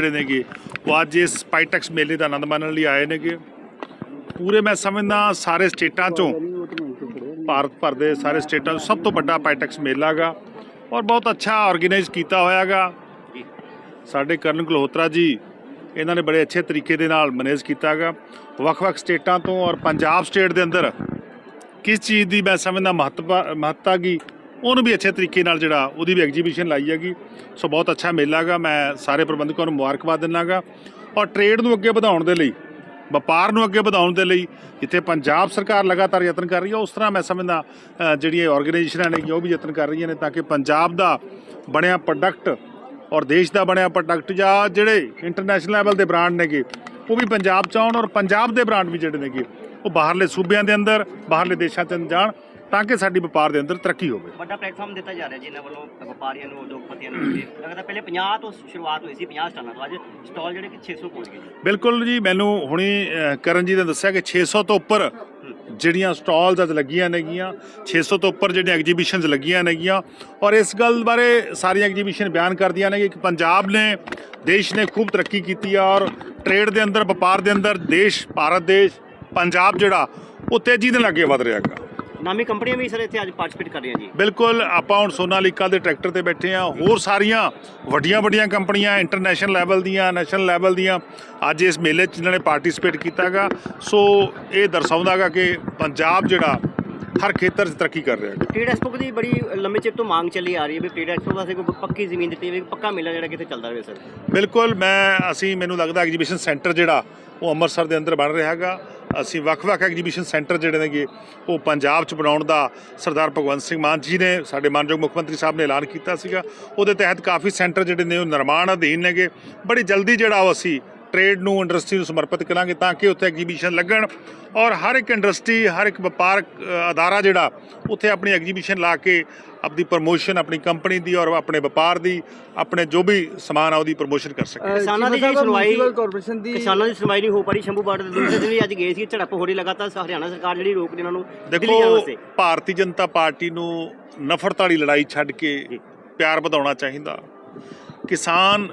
ਜਿਹੜੇ ਨੇਗੇ, ਉਹ ਅੱਜ ਇਸ ਪਾਈਟੈਕਸ ਮੇਲੇ ਦਾ ਆਨੰਦ ਮਾਣਨ ਲਈ ਆਏ ਨੇਗੇ। ਪੂਰੇ ਮੈਂ ਸਮਝਦਾ ਸਾਰੇ ਸਟੇਟਾਂ ਚੋਂ, ਭਾਰਤ ਭਰ ਦੇ ਸਾਰੇ ਸਟੇਟਾਂ 'ਚ ਸਭ ਤੋਂ ਵੱਡਾ ਪਾਈਟੈਕਸ ਮੇਲਾ ਗਾ ਔਰ ਬਹੁਤ ਅੱਛਾ ਆਰਗੇਨਾਈਜ਼ ਕੀਤਾ ਹੋਇਆ ਗਾ ਸਾਡੇ ਕਰਨ ਗਲਹੋਤਰਾ ਜੀ, ਇਹਨਾਂ ਨੇ ਬੜੇ ਅੱਛੇ ਤਰੀਕੇ ਦੇ ਨਾਲ ਮੈਨੇਜ ਕੀਤਾ ਗਾ ਵੱਖ-ਵੱਖ ਸਟੇਟਾਂ ਤੋਂ ਔਰ ਪੰਜਾਬ ਸਟੇਟ ਦੇ ਅੰਦਰ ਕਿਸ ਚੀਜ਼ ਦੀ ਮੈਂ ਸਮਝਦਾ ਮਹੱਤਵ ਮਹੱਤਤਾ ਗੀ? ਉਹਨੂੰ ਵੀ ਅੱਛੇ ਤਰੀਕੇ ਨਾਲ ਜਿਹੜਾ ਉਹਦੀ ਵੀ ਐਗਜੀਬਿਸ਼ਨ ਲਾਈ ਹੈਗੀ। ਸੋ ਬਹੁਤ ਅੱਛਾ ਮੇਲਾ ਗਾ ਮੈਂ ਸਾਰੇ ਪ੍ਰਬੰਧਕਾਂ ਨੂੰ ਮੁਬਾਰਕਬਾਦ ਦਿੰਦਾ ਗਾ ਔਰ ਟ੍ਰੇਡ ਨੂੰ ਅੱਗੇ ਵਧਾਉਣ ਦੇ ਲਈ, ਵਪਾਰ ਨੂੰ ਅੱਗੇ ਵਧਾਉਣ ਦੇ ਲਈ ਜਿੱਥੇ ਪੰਜਾਬ ਸਰਕਾਰ ਲਗਾਤਾਰ ਯਤਨ ਕਰ ਰਹੀ ਹੈ, ਉਸ ਤਰ੍ਹਾਂ ਮੈਂ ਸਮਝਦਾ ਜਿਹੜੀਆਂ ਆਰਗੇਨਾਈਜੇਸ਼ਨਾਂ ਨੇ ਉਹ ਵੀ ਯਤਨ ਕਰ ਰਹੀਆਂ ਨੇ ਤਾਂ ਕਿ ਪੰਜਾਬ ਦਾ ਬਣਿਆ ਪ੍ਰੋਡਕਟ ਔਰ ਦੇਸ਼ ਦਾ ਬਣਿਆ ਪ੍ਰੋਡਕਟ ਜਾਂ ਜਿਹੜੇ ਇੰਟਰਨੈਸ਼ਨਲ ਲੈਵਲ ਦੇ ਬ੍ਰਾਂਡ ਨੇਗੇ, ਉਹ ਵੀ ਪੰਜਾਬ ਚ ਆਉਣ ਔਰ ਪੰਜਾਬ ਦੇ ਬ੍ਰਾਂਡ ਵੀ ਜਿਹੜੇ ਨੇਗੇ, ਉਹ ਬਾਹਰਲੇ ਸੂਬਿਆਂ ਦੇ ਅੰਦਰ, ਬਾਹਰਲੇ ਦੇਸ਼ਾਂ ਚ ਜਾਣ। ਤਾਂ ਕਿ ਸਾਡੀ ਵਪਾਰ ਦੇ ਅੰਦਰ ਤਰੱਕੀ ਹੋਵੇ। ਵੱਡਾ ਪਲੇਟਫਾਰਮ ਦਿੱਤਾ ਜਾ ਰਿਹਾ ਜਿਨ੍ਹਾਂ ਵੱਲੋਂ ਵਪਾਰੀਆਂ ਨੂੰ ਉਦਯੋਗਪਤੀਆਂ ਨੂੰ। ਲੱਗਦਾ ਪਹਿਲੇ 50 ਤੋਂ ਸ਼ੁਰੂਆਤ ਹੋਈ ਸੀ 50 ਸਟਾਲਾਂ ਤੋਂ ਅੱਜ ਸਟਾਲ ਜਿਹੜੇ ਕਿ 600 ਪਹੁੰਚ ਗਏ ਜੀ। ਬਿਲਕੁਲ ਜੀ ਮੈਨੂੰ ਹੁਣੀ ਕਰਨ ਜੀ ਨੇ ਦੱਸਿਆ ਕਿ 600 ਤੋਂ ਉੱਪਰ ਜਿਹੜੀਆਂ ਸਟਾਲਸ ਅੱਜ ਲੱਗੀਆਂ ਨੇਗੀਆਂ 600 ਤੋਂ ਉੱਪਰ ਜਿਹੜੀਆਂ ਐਗਜੀਬਿਸ਼ਨਸ ਲੱਗੀਆਂ ਨੇਗੀਆਂ ਔਰ ਇਸ ਗੱਲ ਬਾਰੇ ਸਾਰੀਆਂ ਐਗਜੀਬਿਸ਼ਨ ਬਿਆਨ ਕਰਦੀਆਂ ਨੇ ਕਿ ਪੰਜਾਬ ਨੇ ਦੇਸ਼ ਨੇ ਖੂਬ ਤਰੱਕੀ ਕੀਤੀ ਆ ਔਰ ਟ੍ਰੇਡ ਦੇ ਅੰਦਰ ਵਪਾਰ ਦੇ ਅੰਦਰ ਦੇਸ਼ ਭਾਰਤ ਦੇਸ਼ ਪੰਜਾਬ ਜਿਹੜਾ ਉਹ ਤੇਜ਼ੀ ਨਾਲ ਅੱਗੇ ਵਧ ਰਿਹਾ ਹੈਗਾ। ਨਾਮੀ ਕੰਪਨੀਆਂ ਵੀ ਸਰ ਇੱਥੇ ਅੱਜ ਪਾਰਟਿਸਿਪੇਟ ਕਰ ਰਹੀਆਂ ਜੀ। ਬਿਲਕੁਲ ਆਪਾਂ ਹੁਣ ਸੋਨਾਲੀਕਾ ਦੇ ਟਰੈਕਟਰ ਤੇ ਬੈਠੇ ਆ ਹੋਰ ਸਾਰੀਆਂ ਵੱਡੀਆਂ ਵੱਡੀਆਂ ਕੰਪਨੀਆਂ ਇੰਟਰਨੈਸ਼ਨਲ ਲੈਵਲ ਦੀਆਂ ਨੈਸ਼ਨਲ ਲੈਵਲ ਦੀਆਂ ਅੱਜ ਇਸ ਮੇਲੇ 'ਚ ਇਹਨਾਂ ਨੇ ਪਾਰਟਿਸਿਪੇਟ ਕੀਤਾਗਾ। ਸੋ ਇਹ ਦਰਸਾਉਂਦਾਗਾ ਕਿ ਪੰਜਾਬ ਜਿਹੜਾ ਹਰ ਖੇਤਰ 'ਚ ਤਰੱਕੀ ਕਰ ਰਿਹਾ ਹੈ। ਟ੍ਰੇਡ ਐਕਸਪੋ ਦੀ ਬੜੀ ਲੰਮੇ ਚਿਰ ਤੋਂ ਮੰਗ ਚੱਲੀ ਆ ਰਹੀ ਹੈ ਵੀ ਟ੍ਰੇਡ ਐਕਸਪੋ ਵਾਸਤੇ ਕੋਈ ਪੱਕੀ ਜ਼ਮੀਨ ਦਿੱਤੀ ਹੋਵੇ ਪੱਕਾ ਮੇਲਾ ਜਿਹੜਾ ਕਿਤੇ ਚੱਲਦਾ ਰਹੇ ਸਰ। ਬਿਲਕੁਲ ਮੈਂ ਅਸੀਂ ਮੈਨੂੰ ਲੱਗਦਾ ਐਗਜੀਬਿਸ਼ਨ ਸੈਂਟਰ ਜਿਹੜਾ ਉਹ ਅੰਮ੍ਰਿਤਸਰ ਦੇ ਅੰਦਰ ਬਣ ਰਿਹਾ ਹੈਗਾ। ਅਸੀਂ ਵੱਖ-ਵੱਖ ਐਗਜੀਬਿਸ਼ਨ ਸੈਂਟਰ ਜਿਹੜੇ ਨੇਗੇ, ਉਹ ਪੰਜਾਬ 'ਚ ਬਣਾਉਣ ਦਾ ਸਰਦਾਰ ਭਗਵੰਤ ਸਿੰਘ ਮਾਨ ਜੀ ਨੇ ਸਾਡੇ ਮਾਨਯੋਗ ਮੁੱਖ ਮੰਤਰੀ ਸਾਹਿਬ ਨੇ ਐਲਾਨ ਕੀਤਾ ਸੀਗਾ। ਉਹਦੇ ਤਹਿਤ ਕਾਫੀ ਸੈਂਟਰ ਜਿਹੜੇ ਨੇ, ਉਹ ਨਿਰਮਾਣ ਅਧੀਨ ਨੇਗੇ। ਬੜੀ ਜਲਦੀ ਜਿਹੜਾ ਉਹ ਅਸੀਂ ਟ੍ਰੇਡ ਨੂੰ, ਇੰਡਸਟਰੀ ਨੂੰ ਸਮਰਪਿਤ ਕਰਾਂਗੇ ਤਾਂ ਕਿ ਉੱਥੇ ਐਗਜੀਬਿਸ਼ਨ ਲੱਗਣ ਔਰ ਹਰ ਇੱਕ ਇੰਡਸਟਰੀ, ਹਰ ਇੱਕ ਵਪਾਰਕ ਅਦਾਰਾ ਜਿਹੜਾ, ਉੱਥੇ ਆਪਣੀ ਐਗਜੀਬਿਸ਼ਨ ਲਾ ਕੇ ਆਪਣੀ ਪ੍ਰਮੋਸ਼ਨ ਆਪਣੀ ਕੰਪਨੀ ਦੀ ਔਰ ਆਪਣੇ ਵਪਾਰ ਦੀ ਆਪਣੇ ਜੋ ਵੀ ਸਮਾਨ ਆ ਉਹਦੀ ਪ੍ਰਮੋਸ਼ਨ ਕਰ ਸਕੇ ਕਿਸਾਨਾਂ ਦੀ ਜਿਹੜੀ ਸੁਣਵਾਈ ਕਾਰਪੋਰੇਸ਼ਨ ਦੀ ਕਿਸਾਨਾਂ ਦੀ ਸੁਣਵਾਈ ਨਹੀਂ ਹੋ ਪਾ ਰਹੀ ਸ਼ੰਭੂ ਬਾਰਡਰ ਦੇ ਦੂਸਰੇ ਦਿਨ ਵੀ ਅੱਜ ਗਏ ਸੀ ਝੜਪ ਹੋ ਰਹੀ ਲਗਾਤਾਰ ਹਰਿਆਣਾ ਸਰਕਾਰ ਜਿਹੜੀ ਰੋਕ ਉਹਨਾਂ ਨੂੰ ਦੇਖੋ ਭਾਰਤੀ ਜਨਤਾ ਪਾਰਟੀ ਨੂੰ ਨਫ਼ਰਤ ਵਾਲੀ ਲੜਾਈ ਛੱਡ ਕੇ ਪਿਆਰ ਵਧਾਉਣਾ ਚਾਹੀਦਾ। ਕਿਸਾਨ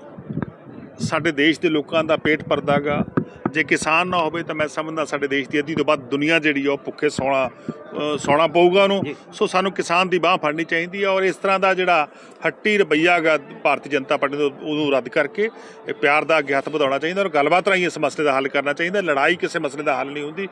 ਸਾਡੇ ਦੇਸ਼ ਦੇ ਲੋਕਾਂ ਦਾ ਪੇਟ ਭਰਦਾਗਾ ਜੇ ਕਿਸਾਨ ਨਾ ਹੋਵੇ ਤਾਂ ਮੈਂ ਸਮਝਦਾ ਸਾਡੇ ਦੇਸ਼ ਦੀ ਅੱਧੀ ਤੋਂ ਵੱਧ ਦੁਨੀਆ ਜਿਹੜੀ ਆ ਉਹ ਭੁੱਖੇ ਸੌਣਾ ਸੌਣਾ ਪਊਗਾ ਉਹਨੂੰ। ਸੋ ਸਾਨੂੰ ਕਿਸਾਨ ਦੀ ਬਾਹ ਫੜਨੀ ਚਾਹੀਦੀ ਹੈ ਔਰ ਇਸ ਤਰ੍ਹਾਂ ਦਾ ਜਿਹੜਾ ਹੱਟੀ ਰਵੱਈਆ ਗਾ ਭਾਰਤੀ ਜਨਤਾ ਪਾਰਟੀ ਦਾ ਉਹਨੂੰ ਰੱਦ ਕਰਕੇ ਇਹ ਪਿਆਰ ਦਾ ਅੱਗੇ ਹੱਥ ਵਧਾਉਣਾ ਚਾਹੀਦਾ ਔਰ ਗੱਲਬਾਤ ਰਾਹੀਂ ਇਸ ਮਸਲੇ ਦਾ ਹੱਲ ਕਰਨਾ ਚਾਹੀਦਾ। ਲੜਾਈ ਕਿਸੇ ਮਸਲੇ ਦਾ ਹੱਲ ਨਹੀਂ ਹੁੰਦੀ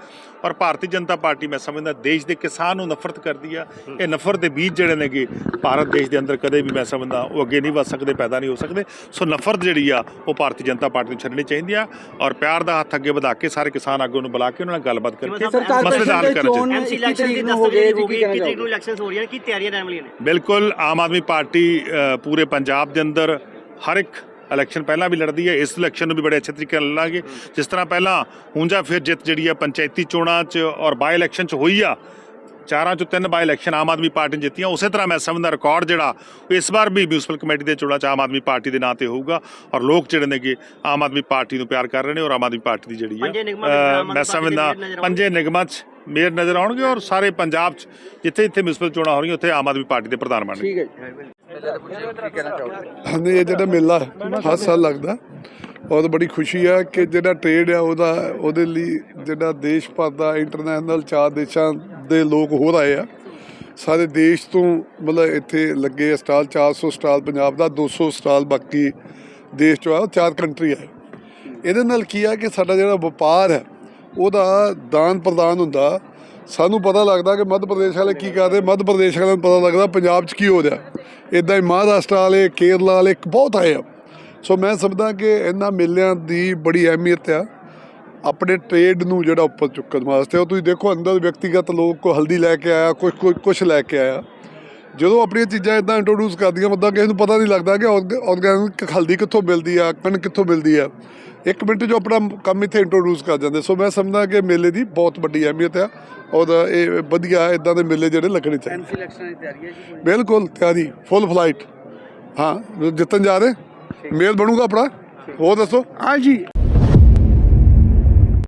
ਔਰ ਭਾਰਤੀ ਜਨਤਾ ਪਾਰਟੀ ਮੈਂ ਸਮਝਦਾ ਦੇਸ਼ ਦੇ ਕਿਸਾਨ ਨੂੰ ਨਫ਼ਰਤ ਕਰਦੀ ਆ। ਇਹ ਨਫ਼ਰਤ ਦੇ ਬੀਜ ਜਿਹੜੇ ਨੇਗੇ ਭਾਰਤ ਦੇਸ਼ ਦੇ ਅੰਦਰ ਕਦੇ ਵੀ ਮੈਂ ਸਮਝਦਾ ਉਹ ਅੱਗੇ ਨਹੀਂ ਵਧ ਸਕਦੇ ਪੈਦਾ ਨਹੀਂ ਹੋ ਸਕਦੇ। ਸੋ ਨਫ਼ਰਤ ਜਿਹੜੀ ਆ ਉਹ ਭਾਰਤੀ ਜਨਤਾ ਪਾਰਟੀ ਨੂੰ ਛੱਡਣੀ ਚਾਹੀਦੀ ਆ ਔਰ ਪਿਆਰ ਦਾ ਹੱਥ ਅੱਗੇ ਵਧਾ ਕੇ ਸਾਰੇ ਕਿਸਾਨ ਆਗੂ ਨੂੰ ਬੁਲਾ ਕੇ ਉਹਨਾਂ ਨਾਲ ਗੱਲਬਾਤ ਕਰਕੇ ਸਰਕਾਰ ਮਸਲੇ ਦਾ ਹੱਲ ਕਰਨਾ ਚਾਹੀਦਾ ਐਮਸੀ ਇੱਕੀ ਇਲੈਕਸ਼ਨ ਦੀ ਤਰੀਕ ਨੂੰ 10 ਹੋ ਗਏ ਤਰੀਕ ਹੋ ਜੀ, ਗਈ ਕੀ ਕਹਿਣਾ 21 ਤਰੀਕ ਨੂੰ ਚਾਹੋਗੇ? ਇਲੈਕਸ਼ਨਸ ਹੋ ਰਹੀਆਂ ਕੀ ਤਿਆਰੀਆਂ ਰਹਿਣ ਵਾਲੀਆਂ ਨੇ ਬਿਲਕੁਲ ਆਮ ਆਦਮੀ ਪਾਰਟੀ ਪੂਰੇ ਪੰਜਾਬ ਦੇ ਅੰਦਰ ਹਰ ਇੱਕ ਇਲੈਕਸ਼ਨ ਪਹਿਲਾਂ ਵੀ ਲੜਦੀ ਹੈ ਇਸ ਇਲੈਕਸ਼ਨ ਨੂੰ ਵੀ ਬੜੇ ਅੱਛੇ ਤਰੀਕੇ ਨਾਲ ਲੜਾਂਗੇ ਜਿਸ ਤਰ੍ਹਾਂ ਪਹਿਲਾਂ ਹੁੰਜਾ ਫਿਰ ਜਿੱਤ ਜਿਹੜੀ ਹੈ ਪੰਚਾਇਤੀ ਚੋਣਾਂ 'ਚ ਔਰ ਬਾਈ ਇਲੈਕਸ਼ਨ 'ਚ ਹੋਈ ਆ ਚਾਰਾਂ 'ਚੋਂ ਤਿੰਨ ਬਾਈ ਇਲੈਕਸ਼ਨ ਆਮ ਆਦਮੀ ਪਾਰਟੀ ਨੇ ਜਿੱਤੀਆਂ। ਉਸੇ ਤਰ੍ਹਾਂ ਮੈਂ ਸਮਝਦਾ ਰਿਕਾਰਡ ਜਿਹੜਾ ਇਸ ਵਾਰ ਵੀ ਮਿਊਨਿਸਪਲ ਕਮੇਟੀ ਦੇ ਚੋਣਾਂ 'ਚ ਆਮ ਆਦਮੀ ਪਾਰਟੀ ਦੇ ਨਾਂ ਤੇ ਹੋਊਗਾ ਔਰ ਲੋਕ ਜਿਹੜੇ ਨੇਗੇ ਆਮ ਆਦਮੀ ਪਾਰਟੀ ਨੂੰ ਪਿਆਰ ਕਰ ਰਹੇ ਨੇ ਔਰ ਆਮ ਆਦਮੀ ਪਾਰਟੀ ਦੀ ਜਿਹੜੀ ਹੈ ਮੈਂ ਸਮਝਦਾ ਪੰਜੇ ਨਿਗਮਾਂ 'ਚ ਮੇਅਰ ਨਜ਼ਰ ਆਉਣਗੇ ਔਰ ਸਾਰੇ ਪੰਜਾਬ 'ਚ ਜਿੱਥੇ ਜਿੱਥੇ ਮਿਊਨਿਸਪਲ ਚੋਣਾਂ ਹੋ ਰਹੀਆਂ ਉੱਥੇ ਆਮ ਆਦਮੀ ਪਾਰਟੀ ਦੇ ਪ੍ਰਧਾਨ ਬਣਨਗੇ ਠੀਕ ਹੈ ਜੀ। ਇਹ ਜਿਹੜਾ ਮੇਲਾ ਹਰ ਸਾਲ ਲੱਗਦਾ ਬਹੁਤ ਬੜੀ ਖੁਸ਼ੀ ਆ ਕਿ ਜਿਹੜਾ ਟ੍ਰੇਡ ਆ ਉਹਦਾ ਉਹਦੇ ਲਈ ਜਿਹੜਾ ਦੇਸ਼ ਭਰ ਦਾ ਇੰਟਰਨੈਸ਼ਨਲ ਚਾਰ ਦੇਸ਼ਾਂ ਦੇ ਲੋਕ ਹੋਰ ਆਏ ਆ। ਸਾਰੇ ਦੇਸ਼ ਤੋਂ ਮਤਲਬ ਇੱਥੇ ਲੱਗੇ ਆ ਸਟਾਲ 400 ਸਟਾਲ, ਪੰਜਾਬ ਦਾ 200 ਸਟਾਲ, ਬਾਕੀ ਦੇਸ਼ ਚੋਂ ਆ, ਚਾਰ ਕੰਟਰੀ ਆ। ਇਹਦੇ ਨਾਲ ਕੀ ਆ ਕਿ ਸਾਡਾ ਜਿਹੜਾ ਵਪਾਰ ਹੈ, ਉਹਦਾ ਦਾਨ ਪ੍ਰਦਾਨ ਹੁੰਦਾ। ਸਾਨੂੰ ਪਤਾ ਲੱਗਦਾ ਕਿ ਮੱਧ ਪ੍ਰਦੇਸ਼ ਵਾਲੇ ਕੀ ਕਰਦੇ, ਮੱਧ ਪ੍ਰਦੇਸ਼ ਵਾਲਿਆਂ ਨੂੰ ਪਤਾ ਲੱਗਦਾ ਪੰਜਾਬ 'ਚ ਕੀ ਹੋ ਰਿਹਾ। ਇਦਾਂ ਹੀ ਮਹਾਰਾਸ਼ਟਰ ਵਾਲੇ, ਕੇਰਲਾ ਵਾਲੇ ਬਹੁਤ ਆਏ ਆ। ਸੋ ਮੈਂ ਸਮਝਦਾ ਕਿ ਇਹਨਾਂ ਮੇਲਿਆਂ ਦੀ ਬੜੀ ਅਹਿਮੀਅਤ ਆ। ਆਪਣੇ ਟ੍ਰੇਡ ਨੂੰ ਜਿਹੜਾ ਉੱਪਰ ਚੁੱਕਣ ਵਾਸਤੇ ਉਹ ਤੁਸੀਂ ਦੇਖੋ ਅੰਦਰ ਵਿਅਕਤੀਗਤ ਲੋਕ ਕੋ ਹਲਦੀ ਲੈ ਕੇ ਆਇਆ ਕੁਝ ਕੋਈ ਕੁਝ ਲੈ ਕੇ ਆਇਆ। ਜਦੋਂ ਆਪਣੀਆਂ ਚੀਜ਼ਾਂ ਇਦਾਂ ਇੰਟਰੋਡਿਊਸ ਕਰਦੀਆਂ ਮਤਲਬ ਕਿਸੇ ਨੂੰ ਪਤਾ ਨਹੀਂ ਲੱਗਦਾ ਕਿ ਆਰਗੈਨਿਕ ਹਲਦੀ ਕਿੱਥੋਂ ਮਿਲਦੀ ਆ ਕਣ ਕਿੱਥੋਂ ਮਿਲਦੀ ਆ। ਇੱਕ ਮਿੰਟ 'ਚ ਜੋ ਆਪਣਾ ਕੰਮ ਇੱਥੇ ਇੰਟਰੋਡਿਊਸ ਕਰ ਜਾਂਦੇ। ਸੋ ਮੈਂ ਸਮਝਦਾ ਕਿ ਮੇਲੇ ਦੀ ਬਹੁਤ ਵੱਡੀ ਅਹਿਮੀਅਤ ਆ ਔਰ ਇਹ ਵਧੀਆ ਇਦਾਂ ਦੇ ਮੇਲੇ ਜਿਹੜੇ ਲੱਗਣੇ ਚਾਹੀਦੇ। ਐਮਸੀ ਇਲੈਕਸ਼ਨ ਦੀ ਤਿਆਰੀ ਹੈ ਜੀ ਕੋਈ? ਬਿਲਕੁਲ ਤਿਆਰੀ ਫੁੱਲ ਫਲਾਈਟ ਹਾਂ ਜਿੱਤਣ ਜਾ ਰਹੇ? ਮੇਲ ਬਣੂਗਾ ਆਪਣਾ? ਹੋਰ ਦੱਸੋ? ਹਾਂ ਜੀ।